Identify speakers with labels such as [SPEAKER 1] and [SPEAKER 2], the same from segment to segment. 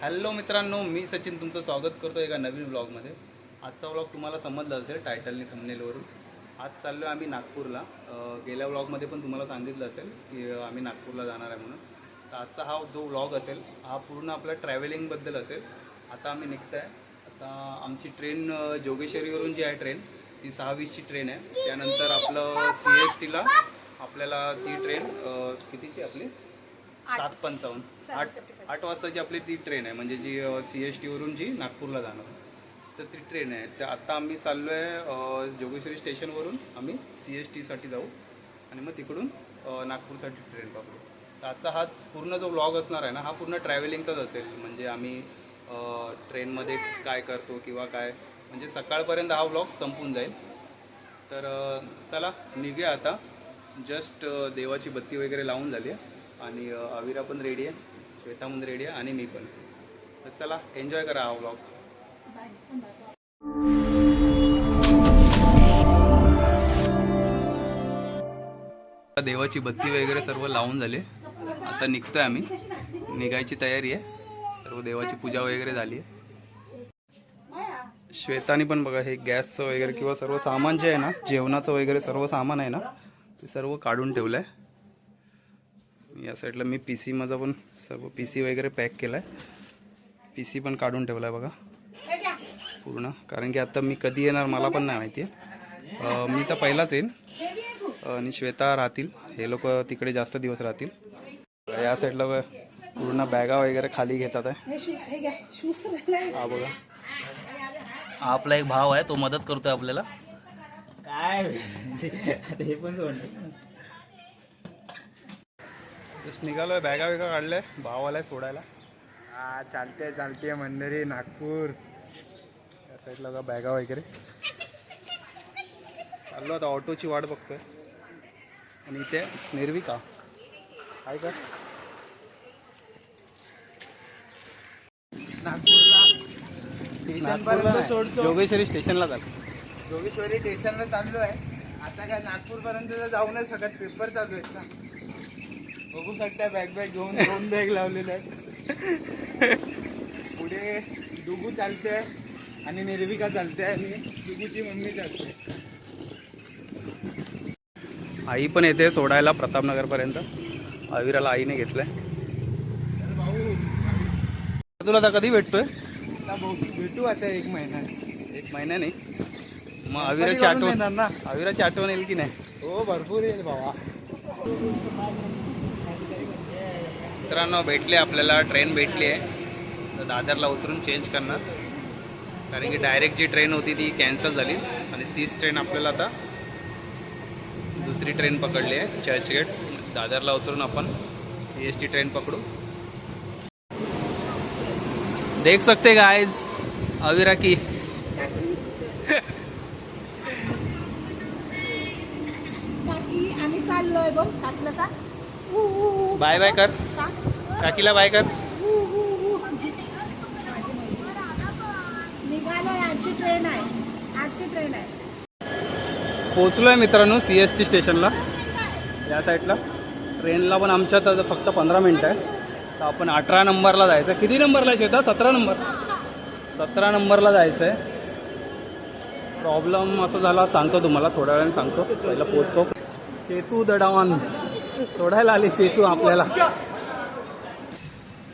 [SPEAKER 1] Hello मित्रांनो मी सचिन तुमचं स्वागत करतो एका नवीन ब्लॉगमध्ये आजचा ब्लॉग तुम्हाला समजला असेल टायटलने थंबनेलवरून आज चाललो आहे आम्ही नागपूरला. गेल्या ब्लॉगमध्ये पण तुम्हाला सांगितलं असेल की आम्ही नागपूरला जाणार आहे म्हणून. तर आजचा हा जो ब्लॉग असेल हा पूर्ण आपल्या ट्रॅव्हलिंगबद्दल असेल. आता आम्ही निघतो आहे आता आमची ट्रेन जोगेश्वरीवरून जी आहे ट्रेन ती सहा वीसची ट्रेन आहे. त्यानंतर आपलं सी एस टीला आपल्याला ती ट्रेन कितीची आपली? सात पंचावन्न. आठ आठ वाजताची आपली ती ट्रेन आहे. म्हणजे जी सी एस टीवरून जी नागपूरला जाणार. तर ती ट्रेन आहे. तर आता आम्ही चाललो आहे जोगेश्वरी स्टेशनवरून आम्ही सी एस टीसाठी जाऊ. आणि मग तिकडून नागपूरसाठी ट्रेन पकडू तर आजचा हाच पूर्ण जो ब्लॉग असणार आहे ना हा पूर्ण ट्रॅव्हलिंगचाच असेल. म्हणजे आम्ही ट्रेनमध्ये काय करतो किंवा काय. म्हणजे सकाळपर्यंत हा ब्लॉग संपून जाईल. तर चला निघूया आता. जस्ट देवाची बत्ती वगैरे लावून झाली आहे. आणि अविरा पण रेडी आहे श्वेता पण रेडी आहे आणि मी पण. तर चला एन्जॉय करा हा ब्लॉग देवाची बत्ती वगैरे सर्व लावून झाले. आता निघतोय आम्ही. निघायची तयारी आहे. सर्व देवाची पूजा वगैरे झाली आहे. श्वेतानी पण बघा हे गॅसचं वगैरे किंवा सर्व सामान जे आहे ना जेवणाचं वगैरे सर्व सामान आहे ना ते सर्व काढून ठेवलं आहे या साईडला मी पी सी माझा पण सर्व पी सी वगैरे पॅक केला आहे पी सी पण काढून ठेवला आहे बघा. पूर्ण. कारण की आता मी कधी येणार मला पण नाही माहिती आहे मी तर पहिलाच येईन. आणि श्वेता राहतील. हे लोक तिकडे जास्त दिवस राहतील. या साईडला बघा, पूर्ण बॅगा वगैरे खाली घेतात आहे. हा बघा हा आपला एक भाव आहे तो मदत करतोय आपल्याला.
[SPEAKER 2] काय? ते पण
[SPEAKER 1] जस्ट निघालोय बॅगा वेगा काढल्या भाव आलाय सोडायला.
[SPEAKER 2] हा चालते चालते मंदिरी नागपूर.
[SPEAKER 1] त्या साईडला बघा बॅगा वगैरे. चाललो आता ऑटोची वाट बघतोय. आणि इथे निर्विका. काय कर
[SPEAKER 2] नागपूरला सोडतो.
[SPEAKER 1] जोगेश्वरी स्टेशनला जात.
[SPEAKER 2] जोगेश्वरी स्टेशनला चाललो आहे आता काय नागपूर पर्यंत तर जाऊ नाही शकत पेपर चालू आहेत ना. बघू शकता बॅग बॅग घेऊन दोन बॅग लावलेले आहेत. पुढे डुगू चालते आणि निर्विका चालते आणि डुगूची मम्मी चालते
[SPEAKER 1] आई पण येते सोडायला प्रतापनगरपर्यंत. अविराला आईने घेतलंय.
[SPEAKER 2] भाऊ
[SPEAKER 1] तुला आता कधी भेटतोय?
[SPEAKER 2] भेटू आता एक महिना.
[SPEAKER 1] एक महिन्याने मग अविराची आठवण
[SPEAKER 2] येणार ना.
[SPEAKER 1] अविराची आठवण येईल की नाही?
[SPEAKER 2] हो भरपूर येईल भावा
[SPEAKER 1] मित्रांनो भेटले आपल्याला ट्रेन भेटली आहे. तर दादरला उतरून चेंज करणार. कारण की डायरेक्ट जी ट्रेन होती ती कॅन्सल झाली. आणि तीच ट्रेन आपल्याला आता दुसरी ट्रेन पकडली आहे चर्चगेट दादरला उतरून आपण सी एस टी ट्रेन पकडू. देख सकते गाइस अविरा की.
[SPEAKER 3] आम्ही चाललोय बघ
[SPEAKER 1] बाय बाय कर. काकीला बाय कर.
[SPEAKER 3] ट्रेन आहे.
[SPEAKER 1] मित्रांनो सी एस टी स्टेशनला या साईडला ट्रेनला पण आमच्यात आता फक्त पंधरा मिनटं आहे. तर आपण अठरा नंबरला जायचं आहे किती नंबरला येतं सतरा नंबर. सतरा नंबरला जायचं आहे प्रॉब्लेम असं झाला सांगतो तुम्हाला. थोड्या वेळाने सांगतो. पहिला पोचतो चेतू दडावान. सोडायला आली चेतू आपल्याला.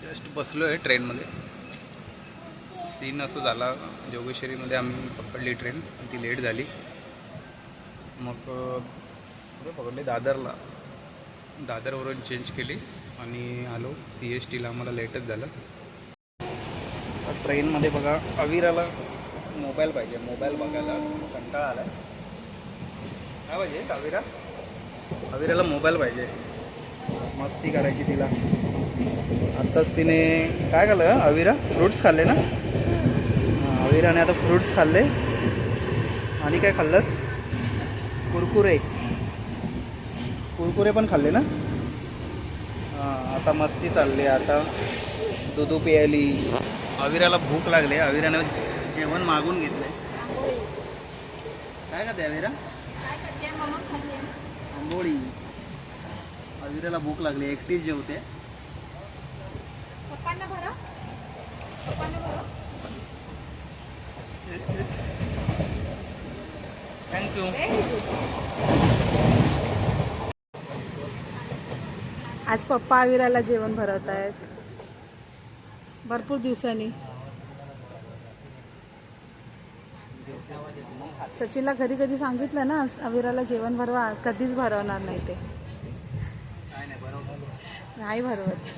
[SPEAKER 1] जस्ट बसलो आहे ट्रेनमध्ये. सीन असं झाला जोगेश्वरीमध्ये आम्ही पकडली ट्रेन ती लेट झाली. मग अ, पकडले? दादरला. दादरवरून चेंज केली आणि आलो. सी एस टीला आम्हाला लेटच झालं. ट्रेनमध्ये बघा अविराला मोबाईल पाहिजे. मोबाईल बघायला कंटाळा आला काय पाहिजे अविरा? अविराला मोबाईल पाहिजे. मस्ती करायची तिला. आत्ताच तिने काय खाल्लं? अविरा? फ्रुट्स खाल्ले ना? अविराने आता फ्रुट्स खाल्ले. आणि काय खाल्लंस? कुरकुरे. कुरकुरे पण खाल्ले ना? हां आता मस्ती चालली आता. दुधू प्यायली. अविराला भूक लागली. अविराने जेवण मागून घेतले. काय खाते अविरा
[SPEAKER 3] काय करते मम्मा खाल्ली
[SPEAKER 1] आंबोळी अविराला भूक लागली एकटीच जेवते.
[SPEAKER 3] पप्पांना भरा.
[SPEAKER 2] थँक्यू
[SPEAKER 3] आज पप्पा आविराला जेवण भरवत आहेत भरपूर दिवसांनी. सचिनला घरी कधी सांगितलं ना अविराला जेवण भरवा कधीच भरवणार नाही ते.
[SPEAKER 2] नाही
[SPEAKER 3] भरवत.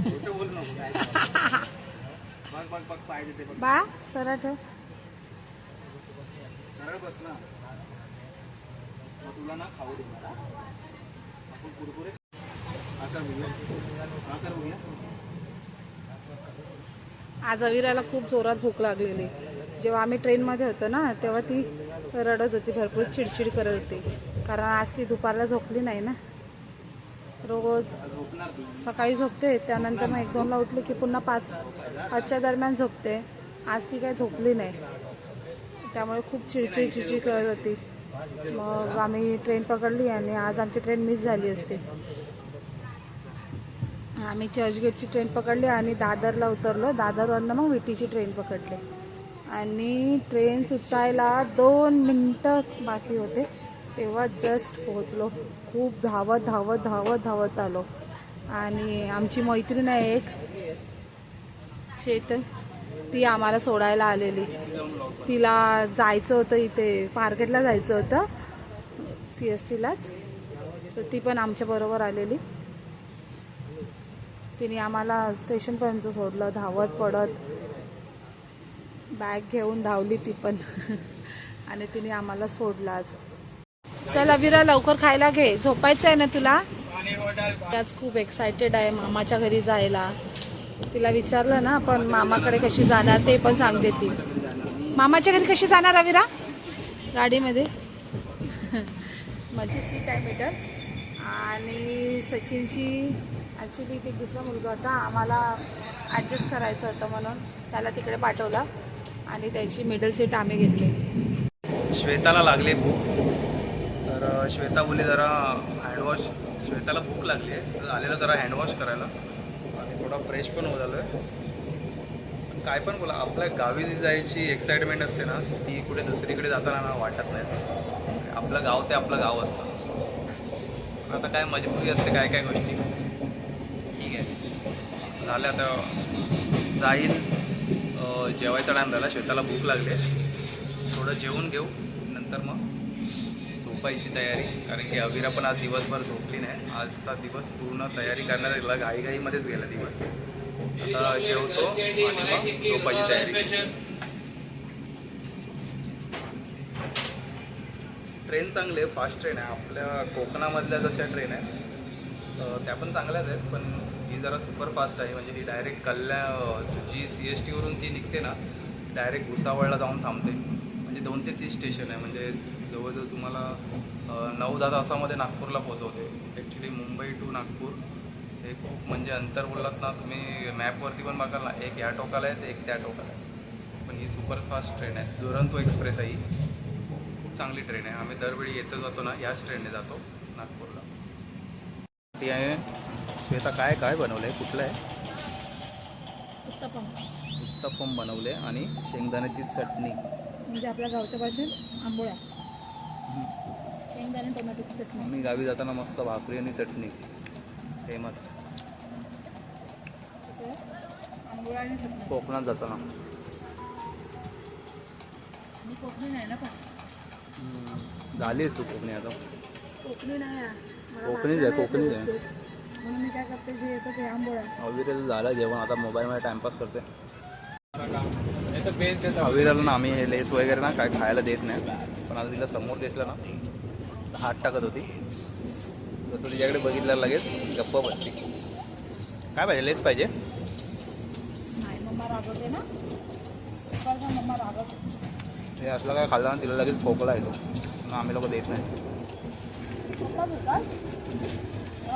[SPEAKER 3] बा सरा ठेव. आज अविराला खूप जोरात भूक लागलेली. जेव्हा आम्ही ट्रेनमध्ये होतो ना तेव्हा ती रडत होती भरपूर चिडचिड करत होती. कारण आज ती दुपारला झोपली नाही ना. रोज सकाळी झोपते त्यानंतर मग एक दोनला उठली की पुन्हा पाच पाचच्या दरम्यान झोपते. आज ती काही झोपली नाही. त्यामुळे खूप चिडचिड चिडचिड करत होती. मग आम्ही ट्रेन पकडली आणि आज आमची ट्रेन मिस झाली असते. आम्ही चर्चगेटची ट्रेन पकडली आणि दादरला उतरलो. दादरवरनं मग विटीची ट्रेन पकडली. आणि ट्रेन सुटायला दोन मिनटंच बाकी होते. तेव्हा जस्ट पोहोचलो. खूप धावत धावत धावत धावत आलो. आणि आमची मैत्रीण आहे एक. चेतन. ती आम्हाला सोडायला आलेली. तिला जायचं होतं इथे. मार्केटला जायचं होतं. सी एस टीलाच सो ती पण आमच्याबरोबर आलेली. तिने आम्हाला स्टेशनपर्यंत सोडलं. धावत पडत. बॅग घेऊन धावली ती पण. आणि तिने आम्हाला सोडलाच चल अविरा लवकर खायला घे. झोपायचं आहे ना तुला? आज खूप एक्सायटेड आहे मामाच्या घरी जायला. तिला विचारलं ना पण मामाकडे कशी जाणार ते पण सांगते ती. मामाच्या घरी कशी जाणार अविरा गाडीमध्ये. माझी सीट आहे मीटर आणि सचिनची ॲक्च्युली ते दुसरा मुलगा होता. आम्हाला ॲडजस्ट करायचं होतं म्हणून त्याला तिकडे पाठवलं. आणि त्याची मिडल सीट आम्ही घेतली.
[SPEAKER 1] श्वेताला लागली भूक तर श्वेता बोलली जरा हँडवॉश श्वेताला भूक लागली आहे. तर आलेलं जरा हँडवॉश करायला. आणि थोडा फ्रेश पण होत आलो आहे काय पण बोला आपल्या गावी जायची एक्साइटमेंट असते ना ती कुठे दुसरीकडे जाताना ना वाटत नाही. आपलं गाव ते आपलं गाव असतं. आता काय मजबुरी असते काय काय गोष्टी. ठीक आहे. झालं आता जाईल. जेवायचा टाईम झाला शेताला भूक लागली आहे. थोडं जेवून घेऊ नंतर मग झोपायची तयारी. कारण की अविरा पण आज दिवसभर झोपली नाही. आजचा दिवस पूर्ण तयारी करण्यात गेला घाईघाईमध्येच गेला दिवस. आता जेवतो आणि मग झोपायची तयारी ट्रेन चांगली आहे फास्ट ट्रेन आहे. आपल्या कोकणामधल्या जशा ट्रेन आहेत त्या पण चांगल्याच आहेत. पण ही जरा सुपरफास्ट आहे. म्हणजे ही डायरेक्ट कल्ल्या जी सी एस टीवरून जी निघते ना डायरेक्ट भुसावळला जाऊन थांबते. म्हणजे दोन ते तीस स्टेशन आहे. म्हणजे जवळजवळ तुम्हाला नऊ दहा तासामध्ये नागपूरला पोहोचवते. ॲक्च्युली मुंबई टू नागपूर हे खूप म्हणजे अंतर बोललात ना तुम्ही मॅपवरती पण बघाल ना एक या टोकाला आहे तर एक त्या टोकाला आहे. पण ही सुपरफास्ट ट्रेन आहे. दुरंतो एक्सप्रेस आहे ही. खूप चांगली ट्रेन आहे. आम्ही दरवेळी येतो जातो ना याच ट्रेनने जातो नागपूरला. ती आहे. श्वेता काय काय बनवलं आहे कुठलं आहे?
[SPEAKER 3] उत्तपम.
[SPEAKER 1] उत्तप्पम बनवले आणि शेंगदाण्याची चटणी.
[SPEAKER 3] म्हणजे आपल्या गावच्या भाषेत आंबोळ्या. शेंगदाणे टोमॅटोची चटणी.
[SPEAKER 1] आम्ही गावी जाताना मस्त भाकरी आणि चटणी. फेमस
[SPEAKER 3] आंबोळ्या आणि चटणी.
[SPEAKER 1] कोकणात जाताना.
[SPEAKER 3] मी कोकणी नाही ना पण.
[SPEAKER 1] झालीस तू कोकणी आता.
[SPEAKER 3] कोकणी नाही.
[SPEAKER 1] कोकणीच आहे, कोकणीच आहे.
[SPEAKER 3] म्हणून मी काय करते जे येतं ते आंबोळ्या.
[SPEAKER 1] अविरल झालं जेवण आता मोबाईलमध्ये टाइमपास करते.
[SPEAKER 2] नाही तर बेस देतात
[SPEAKER 1] अविरल ना आम्ही हे लेस वगैरे ना काय खायला देत नाही. पण आता तिला समोर दिसलं ना हात टाकत होती. जसं तिच्याकडे बघितलं लगेच गप्प बसली. काय पाहिजे? लेस पाहिजे?
[SPEAKER 3] नाही मम्मा रागवते ना. दुपारचा मम्मा रागवते.
[SPEAKER 1] हे असलं काय खाल्लं ना तिला लगेच खोकला येतो. मग आम्ही लोक देत नाही.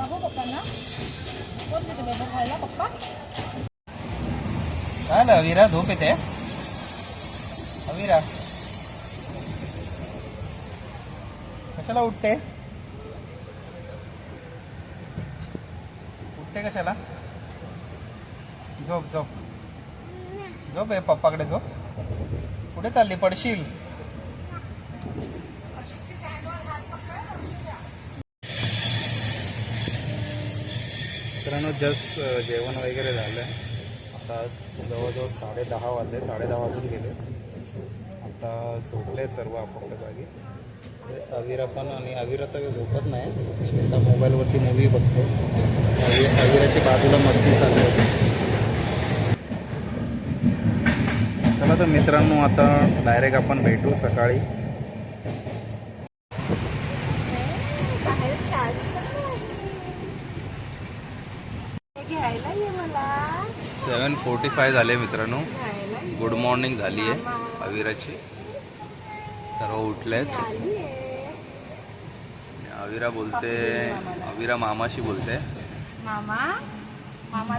[SPEAKER 3] पप्पा पप्पांना कोण खायला पप्पा
[SPEAKER 2] काय ना अविरा झोप येते अविरा कशाला उठते उठते कशाला झोप झोप
[SPEAKER 1] झोप आहे पप्पाकडे झोप कुठे चालली पडशील मित्रांनो जस्ट जेवण वगैरे झालं. आता जवळजवळ साडे दहा वाजले साडे दहा वाजून गेले. आता झोपले सर्व आपापल्या जागी. अविरा पण आणि अविरा तर झोपत नाही. आता मोबाईलवरती मूवी बघतो. अवि अविराची बाजूला मस्ती चालू होती चला तर मित्रांनो आता डायरेक्ट आपण भेटू सकाळी
[SPEAKER 3] घ्यायला ये मला
[SPEAKER 1] सेवन फोर्टी फाय झाले मित्रांनो. गुड मॉर्निंग झाली आहे अविराची. सर्व उठलेत.
[SPEAKER 3] आली आहे.
[SPEAKER 1] अविरा बोलते अविरा मामाशी बोलते.
[SPEAKER 3] मामा मामा?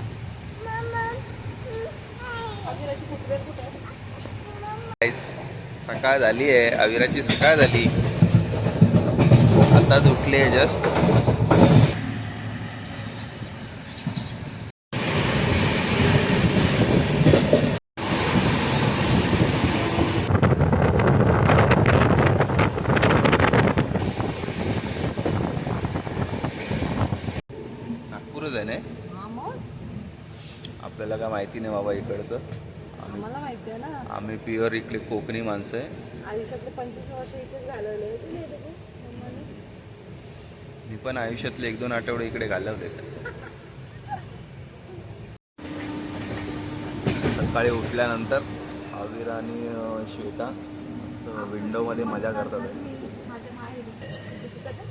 [SPEAKER 1] सकाळ झाली आहे. अविराची सकाळ झाली. आताच उठली आहे जस्ट नागपूरच आहे ना
[SPEAKER 3] हा मग.
[SPEAKER 1] आपल्याला काय माहिती नाही बाबा इकडचं आम्ही
[SPEAKER 3] आम्हाला माहिती आहे ना
[SPEAKER 1] आम्ही प्युअर इकडे कोकणी माणसं आहे
[SPEAKER 3] आयुष्यातले पंचवीस वर्ष इथेच घालवले तुम्ही येते का? मम्माने?
[SPEAKER 1] मी पण आयुष्यातले एक दोन आठवडे इकडे घालवलेत सकाळी उठल्यानंतर आविर आणि अं, श्वेता मस्त विंडोमध्ये मजा करतात
[SPEAKER 3] माझ्या माहेरी चिकी चिकी कसं?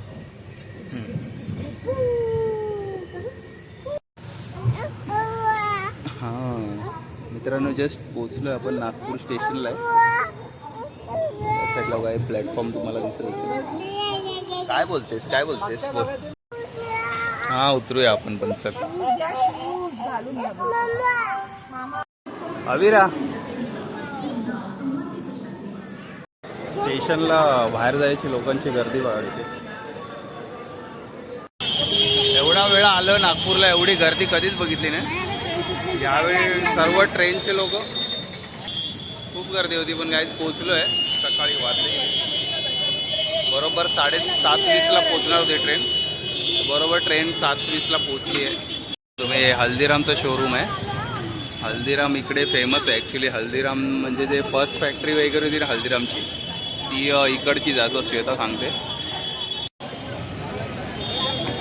[SPEAKER 1] मित्रांनो जस्ट पोचलो आपण नागपूर स्टेशनला आहे साईडला काय प्लॅटफॉर्म तुम्हाला दिसत असेल. काय बोलतेस काय बोलतेस? बोल. हां उतरूया आपण पण चल. अविरा. स्टेशनला बाहेर जायची लोकांची गर्दी वाढते. एवढा वेळा आलं नागपूरला एवढी गर्दी कधीच बघितली नाही. यावेळी सर्व ट्रेनचे लोक खूप गर्दी होती पण गाईत पोचलो आहे सकाळी वाजले. बरोबर साडे सात वीसला पोचणार होती ट्रेन बरोबर ट्रेन सात वीसला पोचली आहे तुम्ही हल्दीरामचं शोरूम आहे. हल्दीराम इकडे फेमस आहे. ॲक्च्युली हल्दीराम म्हणजे जे फर्स्ट फॅक्टरी वगैरे होती ना हल्दीरामची ती इकडचीच आहे, असं श्वेता सांगते.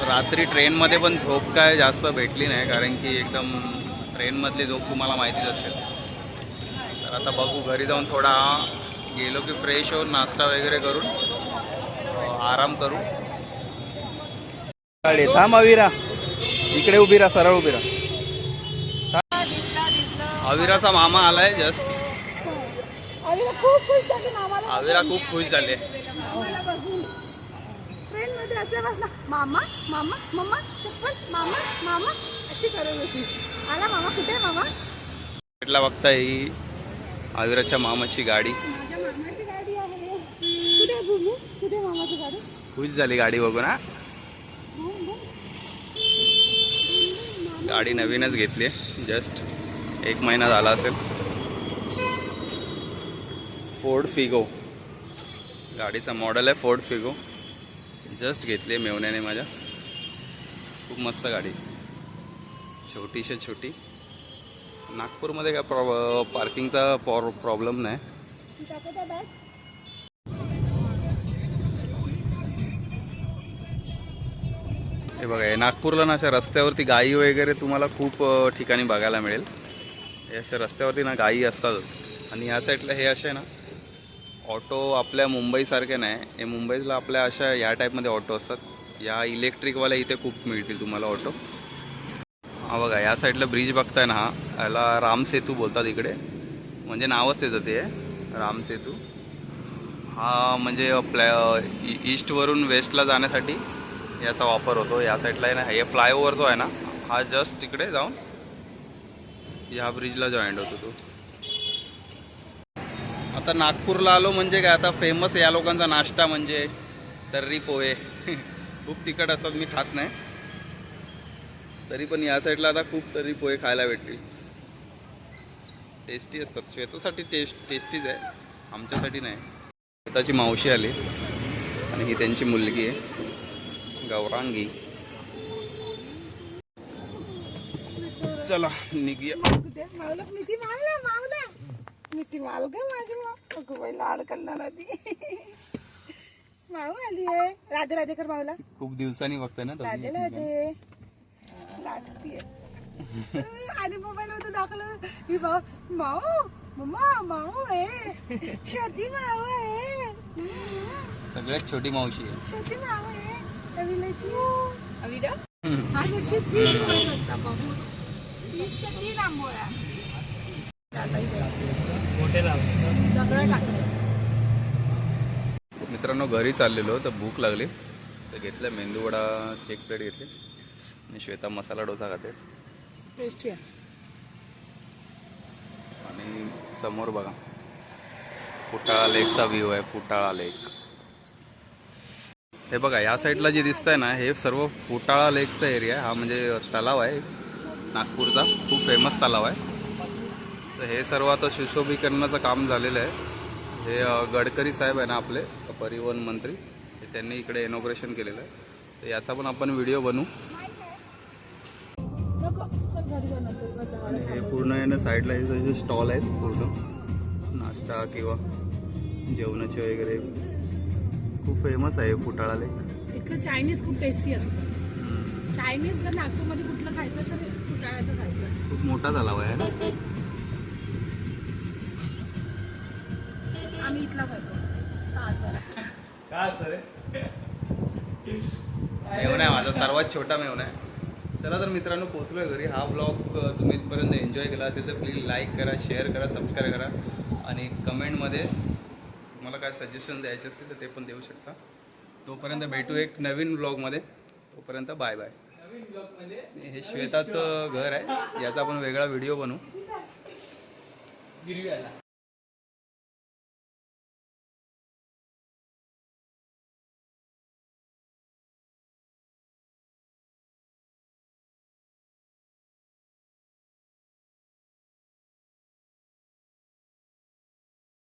[SPEAKER 1] रात्री ट्रेनमध्ये पण झोप काय जास्त भेटली नाही कारण की एकदम ट्रेनमधली झोप तुम्हाला माहितीच असेल. तर आता बघू घरी जाऊन थोडा गेलो की फ्रेश होऊन नाश्ता वगैरे करून आराम करू. थांब अविरा. इकडे उभी राहा सरळ उभी राहा. अविराचा मामा आलाय जस्ट
[SPEAKER 3] अविरा खूप खुश झाली मामा मामा मम्मा चप्पल मामा मामा अशी करत होती. आला मामा कुठे आहे मामा?
[SPEAKER 1] भेटला बघता ही अविराच्या मामाची गाडी.
[SPEAKER 3] माझ्या मामाची गाडी आहे. कुठे आहे बुबू कुठे आहे मामाची गाडी?
[SPEAKER 1] खुश झाली गाडी बघून हा?
[SPEAKER 3] बघ, बघ.
[SPEAKER 1] गाडी नवीनच घेतली जस्ट एक महिना झाला असेल. फोर्ड फिगो गाडीचा मॉडेल आहे फोर्ड फिगो जस्ट घेतली आहे मेवण्याने माझ्या. खूप मस्त गाडी. छोटीशी छोटी. नागपूरमध्ये काय प्रॉ पार्किंगचा पॉर प्रॉब्लेम नाही. हे बघा नागपूरला ना अशा रस्त्यावरती गायी वगैरे तुम्हाला खूप ठिकाणी बघायला मिळेल. हे अशा रस्त्यावरती ना गायी असतातच. आणि या साईडला हे असे ना ऑटो आपल्या मुंबईसारखे नाही. हे मुंबईला आपल्या अशा या टाईपमध्ये ऑटो असतात. या इलेक्ट्रिकवाल्या इथे खूप मिळतील तुम्हाला ऑटो. हा बघा या साईडला ब्रिज बघताय ना हा? याला रामसेतू बोलतात इकडे. म्हणजे नावच त्याचं ते. रामसेतू हा म्हणजे प्लॅ ईस्टवरून वेस्टला जाण्यासाठी याचा वापर होतो. या साईडला आहे ना हे फ्लायओव्हर जो आहे ना हा जस्ट तिकडे जाऊन ह्या ब्रिजला जॉईंट होतो तो. आता नागपूरला आलो म्हणजे काय आता फेमस या लोकांचा नाश्ता म्हणजे तर्री पोहे. खूप तिखट असतात मी खात नाही. तरी पण या साईडला आता खूप तर्री पोहे खायला भेटतील. टेस्टी असतात. श्वेतासाठी टेस्ट टेस्टीच आहे. आमच्यासाठी नाही. श्वेताची मावशी आली. आणि ही त्यांची मुलगी आहे. गौरांगी. चला निघूया.
[SPEAKER 3] मावला मिठी माल ग माझी माव. अगं बाई लाड करणार ती माऊ आली आहे राधे राधे कर मावला.
[SPEAKER 1] खूप दिवसांनी बघतोय ना
[SPEAKER 3] राधे राधे. लागतीये आणि मोबाईल मध्ये दाखवलं ही भाऊ माऊ मम्मा माऊ आहे. शोधी माऊ आहे.
[SPEAKER 1] सगळ्यात छोटी मावशी आहे
[SPEAKER 3] शोधी माऊ आहे. हा त्याची तीस बाबू तीसच्या तीन आंबोळ्या दगड टाकले.
[SPEAKER 1] मित्रांनो घरी चाललेलो तर भूक लागली. तर घेतलं मेंदू वडा एक प्लेट घेतली. आणि श्वेता मसाला डोसा खाते.
[SPEAKER 3] टेस्टी आहे.
[SPEAKER 1] आणि समोर बघा. फुटाळा लेकचा व्ह्यू आहे फुटाळा लेक. हे बघा या साईडला जे दिसतंय ना हे सर्व फुटाळा लेकचा एरिया आहे हा म्हणजे तलाव आहे. नागपूरचा खूप फेमस तलाव आहे. तर हे सर्व आता सुशोभीकरणाचं काम झालेलं आहे. हे गडकरी साहेब आहे ना आपले परिवहन मंत्री हे त्यांनी इकडे इनॉग्रेशन केलेलं आहे. तर याचा पण आपण व्हिडिओ बनवू. आणि हे पूर्ण आहे ना साईडला हे स्टॉल आहेत पूर्ण. नाश्ता किंवा जेवणाचे वगैरे. खूप फेमस आहे फुटाळा लेक
[SPEAKER 3] इथलं चायनीज खूप टेस्टी असतं. चायनीज जर नागपूरमध्ये कुठलं खायचं तर फुटाळ्याचं खायचं.
[SPEAKER 1] खूप मोठा तलाव आहे ना
[SPEAKER 3] आम्ही इथला खातो.
[SPEAKER 1] का सर आहे माझा सर्वात छोटा मेवणा आहे. चला तर मित्रांनो पोचलोय घरी. हा ब्लॉग तुम्ही इथपर्यंत एन्जॉय केला असेल तर प्लीज लाईक करा शेअर करा सबस्क्राईब करा. आणि कमेंटमध्ये तुम्हाला काय सजेशन द्यायचे असेल तर ते पण देऊ शकता. तोपर्यंत भेटू एक नवीन ब्लॉगमध्ये तोपर्यंत बाय बाय हे श्वेताचं घर आहे. याचा आपण वेगळा व्हिडिओ बनवू.